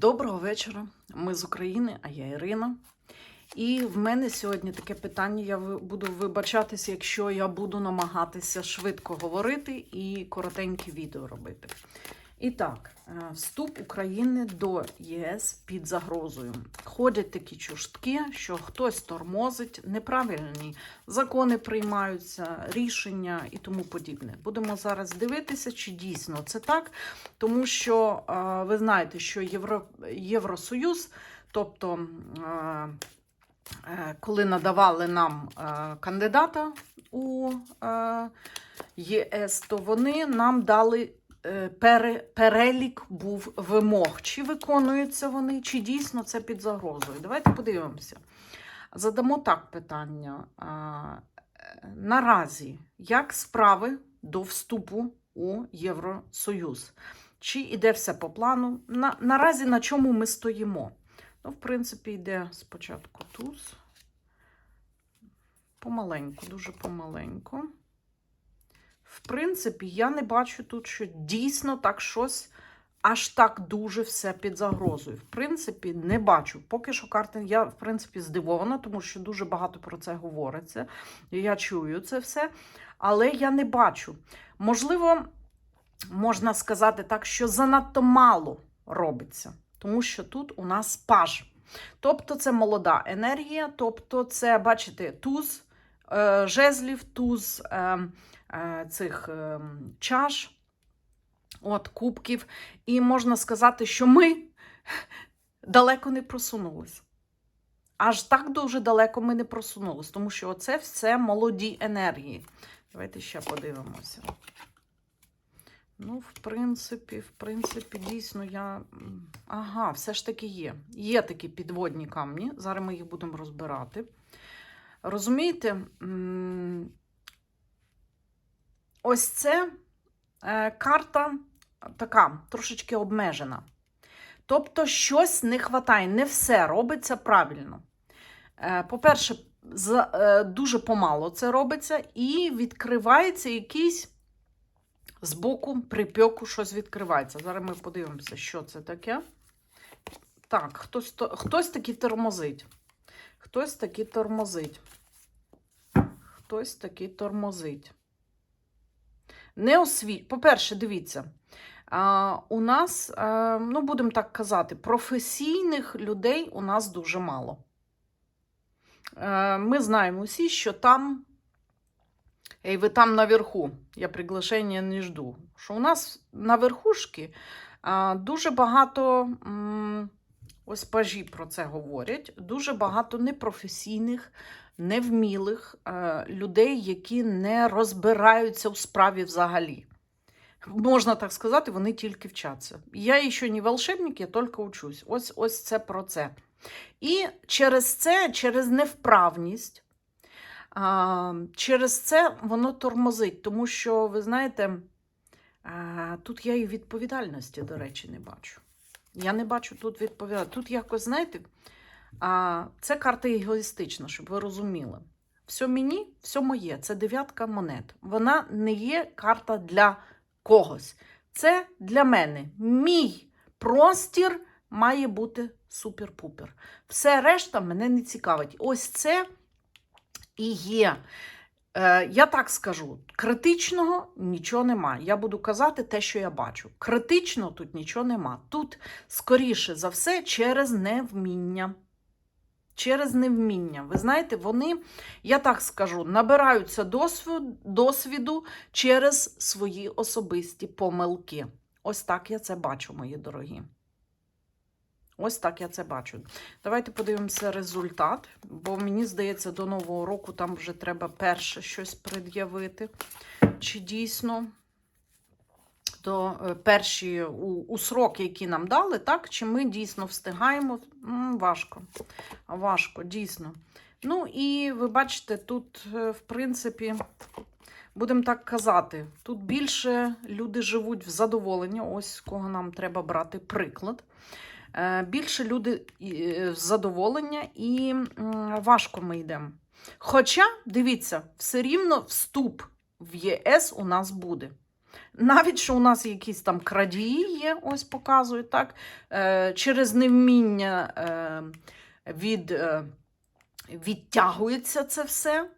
Доброго вечора. Ми з України, а я Ірина. І в мене сьогодні таке питання. Я буду вибачатися, якщо я буду намагатися швидко говорити і коротенькі відео робити. І так, е, вступ України до ЄС під загрозою. Ходять такі чуштки, що хтось тормозить, неправильні закони приймаються, рішення і тому подібне. Будемо зараз дивитися, чи дійсно це так, тому що е, ви знаєте, що Євро, Євросоюз, тобто. е, Коли надавали нам кандидата у ЄС, то вони нам дали перелік був вимог. Чи виконуються вони, чи дійсно це під загрозою. Давайте подивимося. Задамо так питання. Е, Наразі, як справи до вступу у Євросоюз? Чи йде все по плану? На, наразі на чому ми стоїмо? Ну, в принципі, йде спочатку туз. Помаленьку, дуже помаленьку. В принципі, я не бачу тут, що дійсно так щось аж так дуже все під загрозою. В принципі, не бачу. Поки що карти, я, в принципі, здивована, тому що дуже багато про це говориться. Я чую це все, але я не бачу. Можливо, можна сказати так, що занадто мало робиться, тому що тут у нас паж. Тобто це молода енергія, тобто це, бачите, туз е, жезлів, туз е, е, цих е, чаш, от, кубків. І можна сказати, що ми далеко не просунулись. Аж так дуже далеко ми не просунулись, тому що це все молоді енергії. Давайте ще подивимося. Ну, в принципі, в принципі, дійсно, я. Ага, все ж таки є. Є такі підводні камні. Зараз ми їх будемо розбирати. Розумієте, ось це е, карта така, трошечки обмежена. Тобто, щось не вистачає, не все робиться правильно. Е, По-перше, е, дуже помало це робиться, і відкривається якийсь збоку припеку щось відкривається. Зараз ми подивимося, що це таке. Так, хтось, то- хтось таки тормозить. Хтось таки тормозить. Хтось таки тормозить. Не осві... По-перше, дивіться. У нас, а, ну, будемо так казати, професійних людей у нас дуже мало. Е, Ми знаємо всі, що там Ей, ви там наверху, я приглашення не жду. Що у нас на верхушці дуже багато, м, ось пажі про це говорять, дуже багато непрофесійних, невмілих е, людей, які не розбираються у справі взагалі. Можна так сказати, вони тільки вчаться. Я ще не волшебник, я тільки учусь. Ось, ось це про це. І через це, через невправність. Через це воно тормозить, тому що, ви знаєте, тут я і відповідальності, до речі, не бачу. Я не бачу тут відповідальності. Тут якось, знаєте, а, це карта егоїстична, щоб ви розуміли. Все мені, все моє. Це дев'ятка монет. Вона не є карта для когось. Це для мене. Мій простір має бути супер-пупер. Все решта мене не цікавить. Ось це і є. Е, я так скажу: критичного нічого нема. Я буду казати те, що я бачу. Критично тут нічого нема. Тут, скоріше за все, через невміння. Через невміння. Ви знаєте, вони, я так скажу, набираються досвіду, досвіду через свої особисті помилки. Ось так я це бачу, мої дорогі. Ось так я це бачу. Давайте подивимося результат, бо мені здається, до Нового року там вже треба перше щось пред'явити. Чи дійсно до е, перші у, у сроки, які нам дали, так? Чи ми дійсно встигаємо? М, важко. Важко, дійсно. Ну і ви бачите, тут, е, в принципі, будемо так казати, тут більше люди живуть в задоволенні. Ось кого нам треба брати приклад. Е, Більше люди е, задоволення і важко ми йдемо. Хоча, дивіться, все рівно вступ в ЄС у нас буде. Навіть що у нас якісь там крадії є, ось показують, так, е, через невміння від, відтягується це все,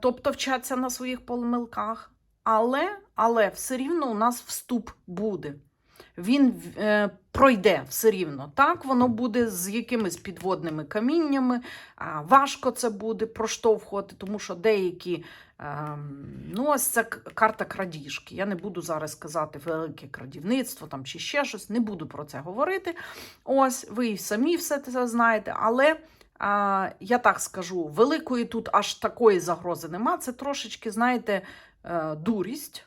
тобто вчаться на своїх помилках. Але, але все рівно у нас вступ буде. Він е, пройде все рівно. Так, воно буде з якимись підводними каміннями. А, важко це буде проштовхувати, тому що деякі. Ем, ну, ось це карта крадіжки. Я не буду зараз казати велике крадівництво там, чи ще щось, не буду про це говорити. Ось, ви самі все це знаєте, але. Я так скажу, великої тут аж такої загрози нема. Це трошечки, знаєте, е, дурість.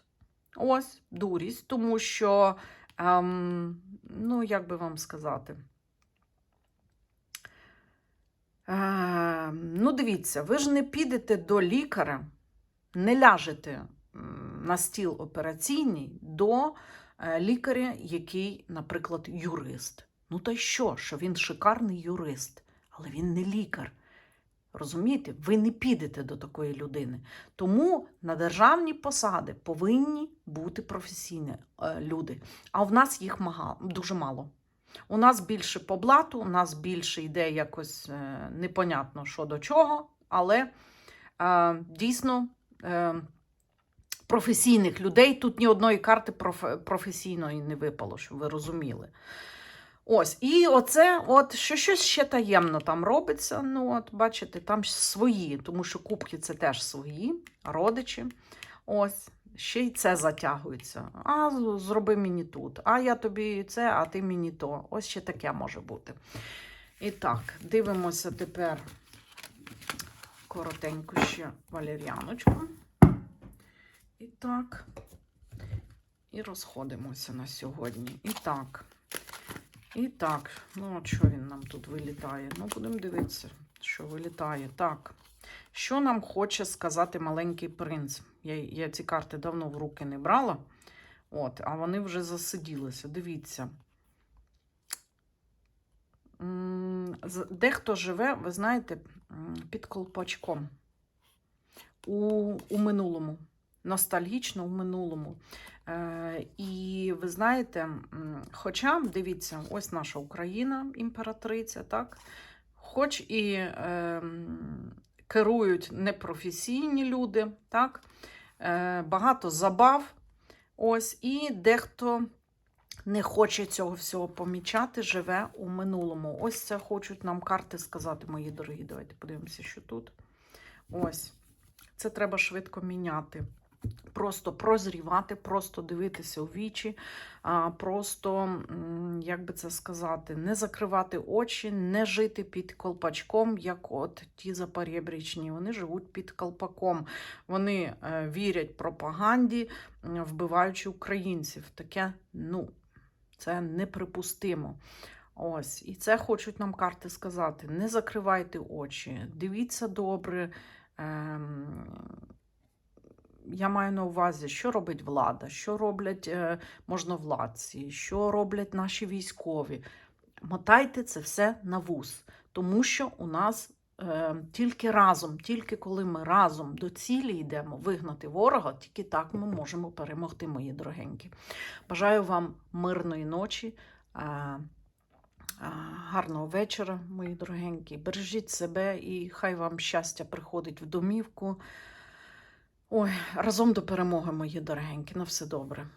Ось, дурість, тому що, ем, ну, як би вам сказати. Е, ну, дивіться, ви ж не підете до лікаря, не ляжете на стіл операційний до е, лікаря, який, наприклад, юрист. Ну, та що, що він шикарний юрист, але він не лікар. Розумієте, ви не підете до такої людини. Тому на державні посади повинні бути професійні е, люди. А в нас їх дуже мало. У нас більше по блату, у нас більше йде якось е, непонятно що до чого, але е, дійсно професійних людей тут ні одної карти проф- професійної не випало, щоб ви розуміли. Ось, і оце, от, що щось ще таємно там робиться. Ну, от, бачите, там свої, тому що кубки це теж свої, родичі. Ось, ще й це затягується. А зроби мені тут. А я тобі це, а ти мені то. Ось ще таке може бути. І так, дивимося тепер коротенько ще валер'яночку. І так. І розходимося на сьогодні. І так. І так, ну от що він нам тут вилітає? Ну, будемо дивитися, що вилітає. Так. Що нам хоче сказати маленький принц? Я, я ці карти давно в руки не брала, от, а вони вже засиділися. Дивіться. Дехто живе, ви знаєте, під колпачком у, у минулому, ностальгічно у минулому. Е, і ви знаєте, хоча, дивіться, ось наша Україна, імператриця, так? Хоч і е, керують непрофесійні люди, так? Е, багато забав. Ось, і дехто не хоче цього всього помічати, живе у минулому. Ось це хочуть нам карти сказати, мої дорогі. Давайте подивимося, що тут. Ось. Це треба швидко міняти. Просто прозрівати, просто дивитися у вічі, просто, як би це сказати, не закривати очі, не жити під колпачком, як от ті запорєбрічні. Вони живуть під колпаком. Вони е, вірять пропаганді, вбиваючи українців. Таке, ну, це неприпустимо. Ось, і це хочуть нам карти сказати. Не закривайте очі, дивіться добре. Ем, я маю на увазі, що робить влада, що роблять е, можновладці, що роблять наші військові. Мотайте це все на вуз, тому що у нас е, тільки разом, тільки коли ми разом до цілі йдемо вигнати ворога, тільки так ми можемо перемогти, мої дорогенькі. Бажаю вам мирної ночі. Е, е, Гарного вечора, мої дорогенькі. Бережіть себе і хай вам щастя приходить в домівку. Ой, разом до перемоги, мої дорогенькі. На все добре.